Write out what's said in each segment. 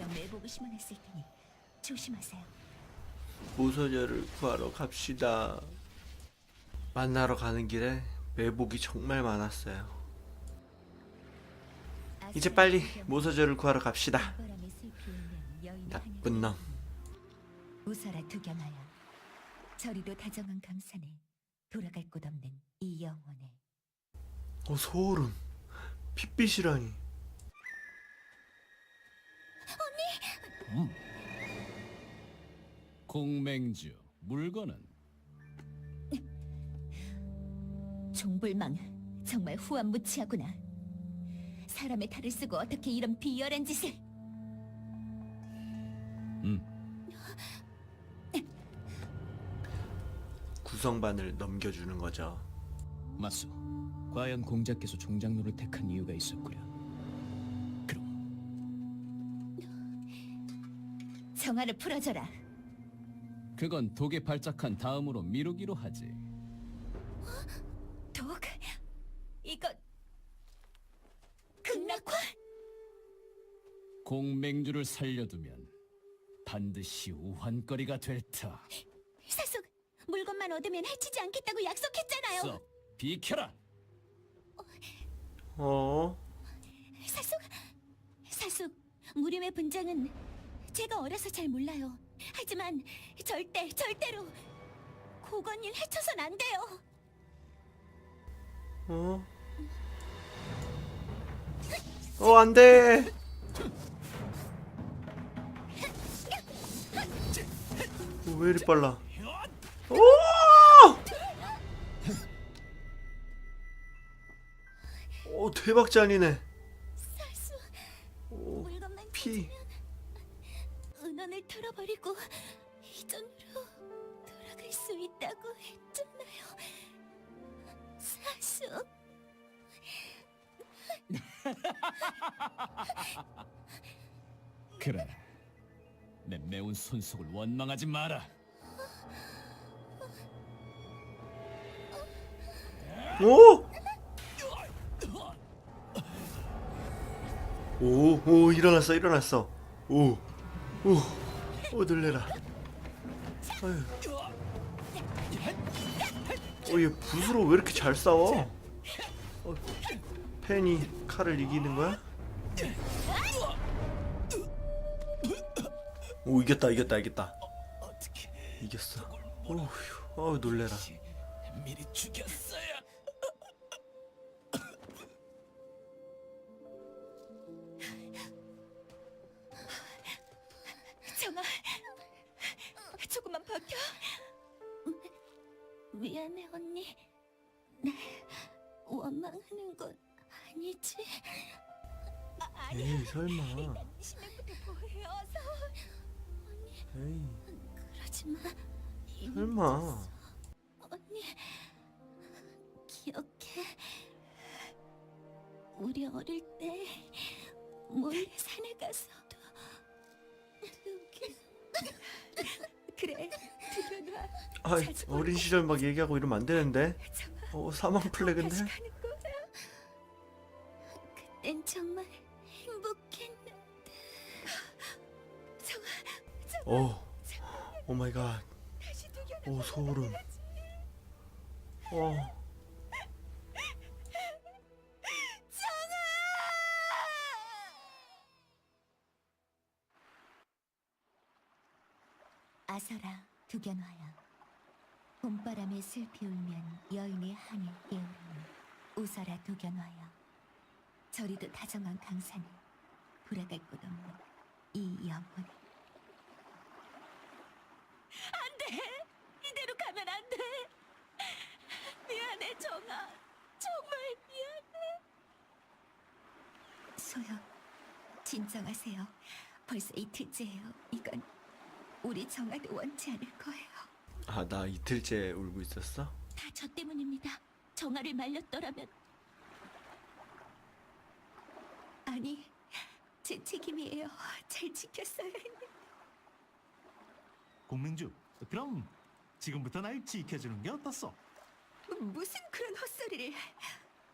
분명 매복을 심어냈을 테니 조심하세요. 모서녀를 구하러 갑시다. 만나러 가는 길에 매복이 정말 많았어요. 이제 빨리 모서녀를 구하러 갑시다. 나쁜 놈. 우사라 두견하여 저리도 다정한 강산에 돌아갈 곳 없는 이 영혼에 어 소름. 핏빛이라니. 공맹주 물건은 종불망 정말 후한무치하구나. 사람의 탈을 쓰고 어떻게 이런 비열한 짓을? 음 구성반을 넘겨주는 거죠. 마수 과연 공자께서 종장로를 택한 이유가 있었구려 정화를 풀어줘라. 그건 독에 발작한 다음으로 미루기로 하지 독? 이거 극락화? 공맹주를 살려두면 반드시 우환거리가 될 터. 사숙 물건만 얻으면 해치지 않겠다고 약속했잖아요. 썩 비켜라. 어? 사숙 사숙 무림의 분장은 제가 어려서 잘 몰라요. 하지만 절대 절대로 고건일 해쳐선 안 돼요. 어? 어, 안 돼! 어, 왜 이리 빨라? 오! 오, 대박 짠이네. 사숙 오, 물건만 피. 찾으면 은원을 털어 버리고 이전으로 돌아갈 수 있다고 했잖아요. 사숙 그래. 내 매운 손속을 원망하지 마라. 오! 오, 오, 일어났어, 일어났어. 오, 오, 오, 놀래라. 아유. 어, 얘 붓으로 왜 이렇게 잘 싸워? 어, 펜이 칼을 이기는 거야? 오, 이겼다, 이겼다, 이겼다. 이겼어. 어휴, 어우, 놀래라. 미리 죽였어야. 미안해 언니. 날 원망하는 건 아니지. 아, 아니야. 에이, 설마. 보여서 에이, 그러지 마. 이미 설마. 언니 기억해. 우리 어릴 때 몰래 산에 가서 그래 아, 어린 시절 막 얘기하고 이러면 안 되는데. 어, 사망 플래그인데? 다시 가는 거야. 그땐 정말 행복했는데. 정말 어, 오 마이 갓. 다시 오, 소름. 어, 아서라 두견화야 봄바람에 슬피 울면 여인의 한을 깨우르니 우서라 두견화야 저리도 다정한 강산에 돌아갈 곳 없는 이 영혼 안돼! 이대로 가면 안돼! 미안해 정아. 정말 미안해. 소영 진정하세요. 벌써 이틀째예요. 이건 우리 정아도 원치 않을 거예요. 아, 나 이틀째 울고 있었어? 다 저 때문입니다. 정아를 말렸더라면 아니 제 책임이에요. 잘 지켰어야 했는데 공맹주, 그럼 지금부터 날 지켜주는 게 어떻소? 무슨 그런 헛소리를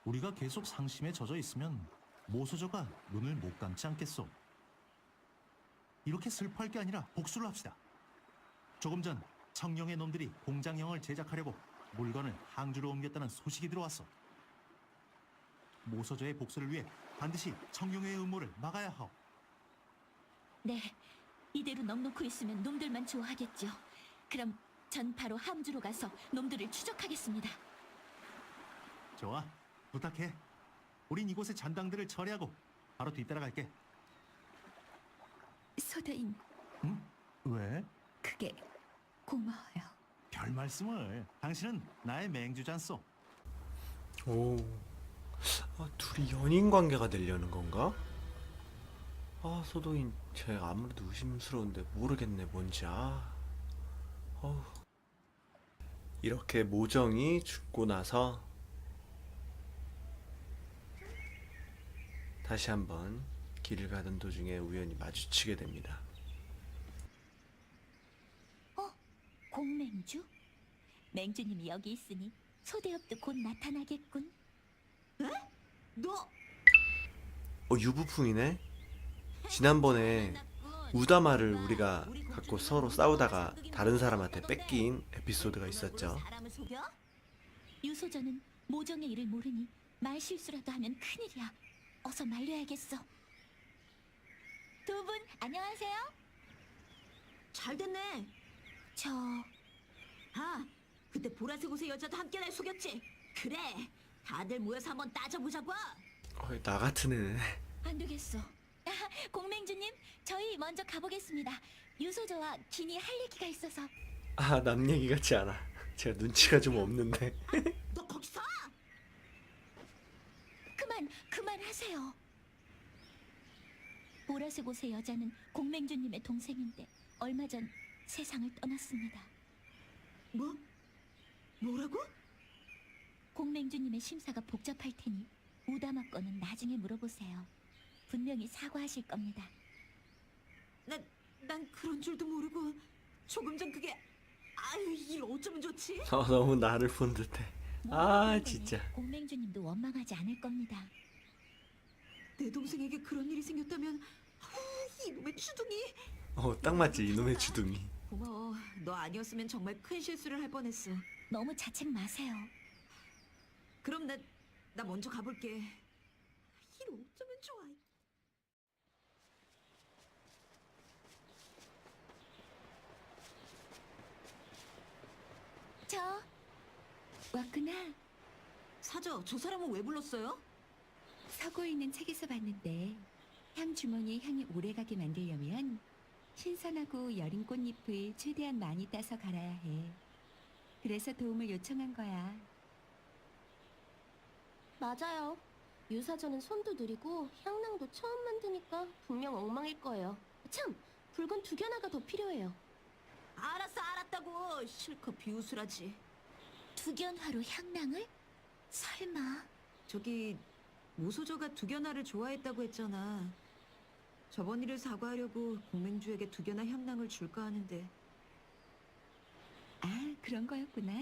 우리가 계속 상심에 젖어 있으면 모소저가 눈을 못 감지 않겠소. 이렇게 슬퍼할 게 아니라 복수를 합시다. 조금 전 청룡의 놈들이 공장형을 제작하려고 물건을 항주로 옮겼다는 소식이 들어왔어. 모서저의 복수를 위해 반드시 청룡의 음모를 막아야 하오. 네, 이대로 넉놓고 있으면 놈들만 좋아하겠죠. 그럼 전 바로 함주로 가서 놈들을 추적하겠습니다. 좋아, 부탁해. 우린 이곳의 잔당들을 처리하고 바로 뒤따라갈게. 소다인 응? 왜? 그게 고마워요. 별 말씀을. 당신은 나의 맹주잖소. 오. 아, 둘이 연인 관계가 되려는 건가? 아, 소도인 제가 아무래도 의심스러운데 모르겠네 뭔지. 아. 어우. 이렇게 모정이 죽고 나서 다시 한번 길을 가던 도중에 우연히 마주치게 됩니다. 공맹주? 맹주님이 여기 있으니 소대업도 곧 나타나겠군. 너 어, 유부풍이네? 지난번에 우다마를 우리가 갖고 서로 싸우다가 다른 사람한테 뺏긴 에피소드가 있었죠. 사람을 속여? 유소전은 모정의 일을 모르니 말 실수라도 하면 큰일이야. 어서 말려야겠어. 두 분 안녕하세요. 잘 됐네. 저 아, 그때 보라색 옷의 여자도 함께 날 속였지. 그래. 다들 모여서 한번 따져보자고. 어, 나 같은 애네. 안 되겠어. 아, 공맹주님, 저희 먼저 가보겠습니다. 유소저와 긴이 할 얘기가 있어서. 아, 남 얘기 같지 않아. 제가 눈치가 좀 없는데. 너 거기서. 그만, 그만하세요. 보라색 옷의 여자는 공맹주님의 동생인데 얼마 전 세상을 떠났습니다. 뭐? 뭐라고? 공맹주님의 심사가 복잡할 테니 우다마 거는 나중에 물어보세요. 분명히 사과하실 겁니다. 난, 난 그런 줄도 모르고 조금 전 그게 아유 일 어쩌면 좋지? 어, 너무 나를 본 듯해. 아, 때문에 진짜. 공맹주님도 원망하지 않을 겁니다. 내 동생에게 그런 일이 생겼다면 아우, 이놈의 주둥이. 어, 딱 맞지. 이놈의 주둥이. 고마워. 너 아니었으면 정말 큰 실수를 할 뻔했어. 너무 자책 마세요. 그럼 나, 나 먼저 가볼게. 일 어쩌면 좋아. 저 왔구나. 사저, 저 사람은 왜 불렀어요? 서고에 있는 책에서 봤는데 향 주머니에 향이 오래가게 만들려면 신선하고 여린 꽃잎을 최대한 많이 따서 갈아야 해. 그래서 도움을 요청한 거야. 맞아요. 유사전은 손도 느리고 향낭도 처음 만드니까 분명 엉망일 거예요. 참, 붉은 두 개나가 더 필요해요. 알았어, 알았다고. 실컷 비웃으라지. 두견화로 향낭을? 설마 저기 모소저가 두견화를 좋아했다고 했잖아. 저번 일을 사과하려고 공맹주에게 두견화 향낭을 줄까 하는데 아, 그런 거였구나.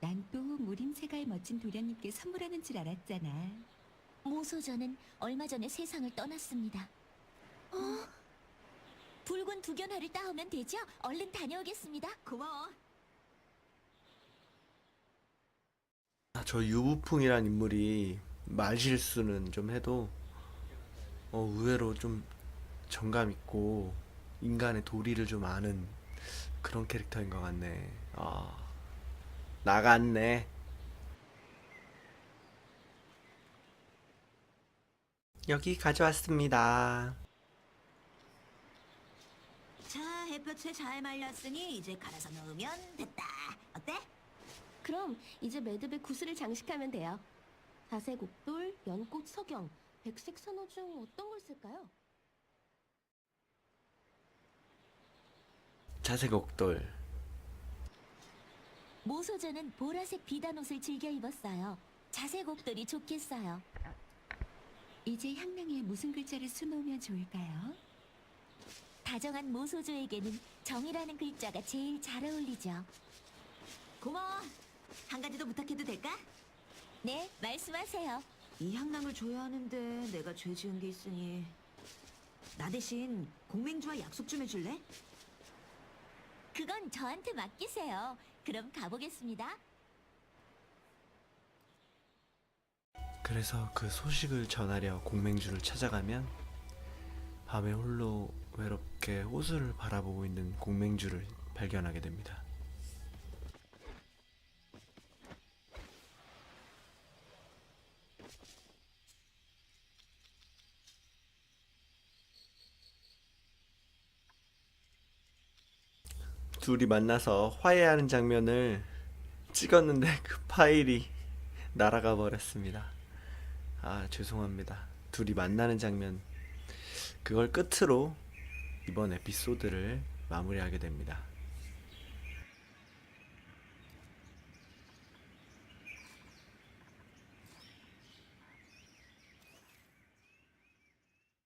난 또 무림세가의 멋진 도련님께 선물하는 줄 알았잖아. 모소전은 얼마 전에 세상을 떠났습니다. 어? 붉은 두견화를 따오면 되죠? 얼른 다녀오겠습니다. 고마워. 아, 저 유부풍이란 인물이 말 실수는 좀 해도 어, 의외로 좀 정감 있고 인간의 도리를 좀 아는 그런 캐릭터인 것 같네. 아, 나갔네. 여기 가져왔습니다. 자, 햇볕에 잘 말렸으니 이제 갈아서 넣으면 됐다. 어때? 그럼 이제 매듭에 구슬을 장식하면 돼요. 자색옥돌, 연꽃 석영, 백색 산호 중 어떤 걸 쓸까요? 자색옥돌. 모소전은 보라색 비단 옷을 즐겨 입었어요. 자색 옥돌이 좋겠어요. 이제 향낭에 무슨 글자를 써놓으면 좋을까요? 다정한 모소조에게는 정이라는 글자가 제일 잘 어울리죠. 고마워. 한 가지 더 부탁해도 될까? 네, 말씀하세요. 이 향낭을 줘야 하는데 내가 죄 지은 게 있으니 나 대신 공맹주와 약속 좀 해줄래? 그건 저한테 맡기세요. 그럼 가보겠습니다. 그래서 그 소식을 전하려 공맹주를 찾아가면 밤에 홀로 외롭게 호수를 바라보고 있는 공맹주를 발견하게 됩니다. 둘이 만나서 화해하는 장면을 찍었는데 그 파일이 날아가 버렸습니다. 아, 죄송합니다. 둘이 만나는 장면 그걸 끝으로 이번 에피소드를 마무리하게 됩니다.